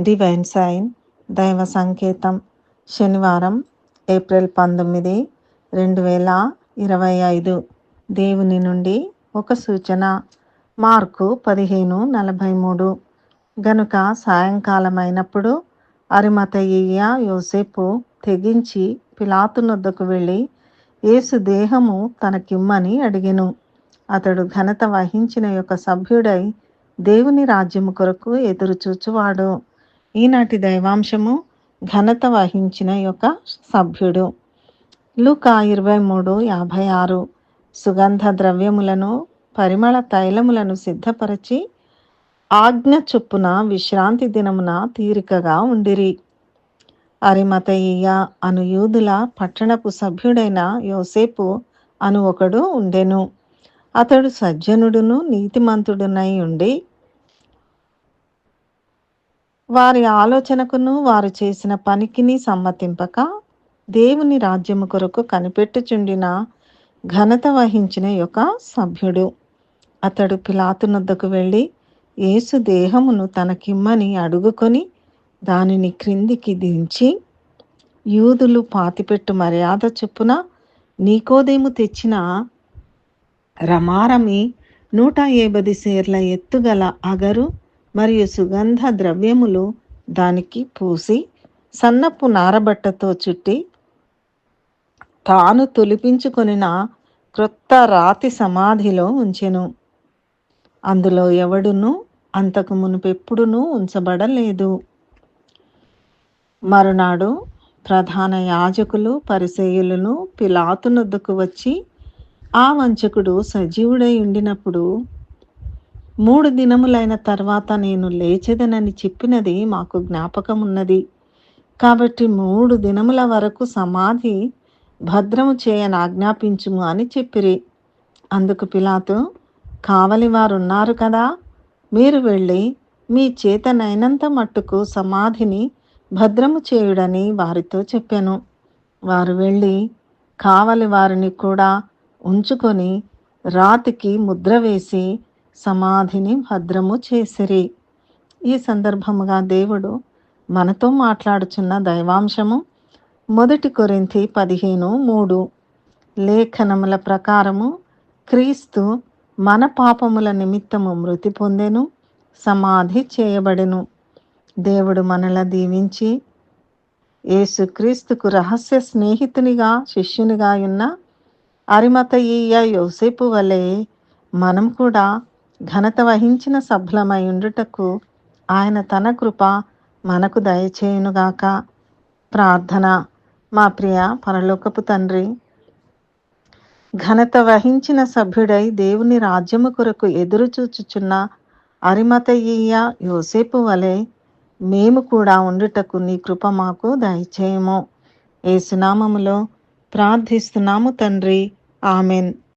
Divine sign దైవ సంకేతం శనివారం ఏప్రిల్ పంతొమ్మిది రెండు వేల ఇరవై ఐదు. దేవుని నుండి ఒక సూచన. మార్కు పదిహేను నలభై మూడు. గనుక సాయంకాలమైనప్పుడు అరిమతయ్య యోసేపు తెగించి పిలాతునొద్దకు వెళ్ళి యేసు దేహము తనకిమ్మని అడిగెను. అతడు ఘనత వహించిన యొక్క సభ్యుడై దేవుని రాజ్యము కొరకు ఎదురుచూచువాడు. ఈనాటి దైవాంశము ఘనత వహించిన యొక్క సభ్యుడు. లూకా ఇరవై మూడు యాభై ఆరు. సుగంధ ద్రవ్యములను పరిమళ తైలములను సిద్ధపరచి ఆజ్ఞ చొప్పున విశ్రాంతి దినమున తీరికగా ఉండిరి. అరిమతయ్య అను యూదుల పట్టణపు సభ్యుడైన యోసేపు అను ఒకడు ఉండెను. అతడు సజ్జనుడును నీతిమంతుడునై ఉండి వారి ఆలోచనకును వారు చేసిన పనికిని సమ్మతింపక దేవుని రాజ్యము కొరకు కనిపెట్టుచుండిన ఘనత వహించిన యొక్క సభ్యుడు. అతడు పిలాతునొద్దకు వెళ్ళి యేసు దేహమును తనకిమ్మని అడుగుకొని దానిని క్రిందికి దించి యూదులు పాతిపెట్టు మర్యాద చొప్పున నీకోదేము తెచ్చిన రమారమి నూట ఏబది సేర్ల ఎత్తుగల అగరు మరియు సుగంధ ద్రవ్యములు దానికి పూసి సన్నపు నారబట్టతో చుట్టి తాను తొలిపించుకొనిన క్రొత్త రాతి సమాధిలో ఉంచెను. అందులో ఎవడునూ అంతకు మునుపెప్పుడునూ ఉంచబడలేదు. మరునాడు ప్రధాన యాజకులు పరిసేయులను పిలాతునొద్దకు వచ్చి ఆ వంచకుడు సజీవుడై ఉండినప్పుడు మూడు దినములైన తర్వాత నేను లేచెదనని చెప్పినది మాకు జ్ఞాపకం ఉన్నది కాబట్టి మూడు దినముల వరకు సమాధి భద్రము చేయని ఆజ్ఞాపించుము అని చెప్పిరి. అందుకు పిలాతు కావలి వారున్నారు కదా మీరు వెళ్ళి మీ చేతనైనంత మట్టుకు సమాధిని భద్రము చేయుడని వారితో చెప్పాను. వారు వెళ్ళి కావలి వారిని కూడా ఉంచుకొని రాతికి ముద్ర వేసి సమాధిని భద్రము చేసిరి. ఈ సందర్భముగా దేవుడు మనతో మాట్లాడుచున్న దైవాంశము మొదటి కొరింథీ పదిహేను మూడు. లేఖనముల ప్రకారము క్రీస్తు మన పాపముల నిమిత్తము మృతి పొందెను సమాధి చేయబడెను. దేవుడు మనల దీవించి యేసుక్రీస్తుకు రహస్య స్నేహితునిగా శిష్యునిగా ఉన్న అరిమతయ్య యోసేపు వలె మనం కూడా ఘనత వహించిన సభ్యులమై ఉండుటకు ఆయన తన కృప మనకు దయచేయునుగాక. ప్రార్థన. మా ప్రియ పరలోకపు తండ్రి ఘనత వహించిన సభ్యుడై దేవుని రాజ్యము కొరకు ఎదురు చూచుచున్న అరిమతయ్య యోసేపు వలె మేము కూడా ఉండుటకు నీ కృప మాకు దయచేయము. ఏసునామములో ప్రార్థిస్తున్నాము తండ్రి. ఆమెన్.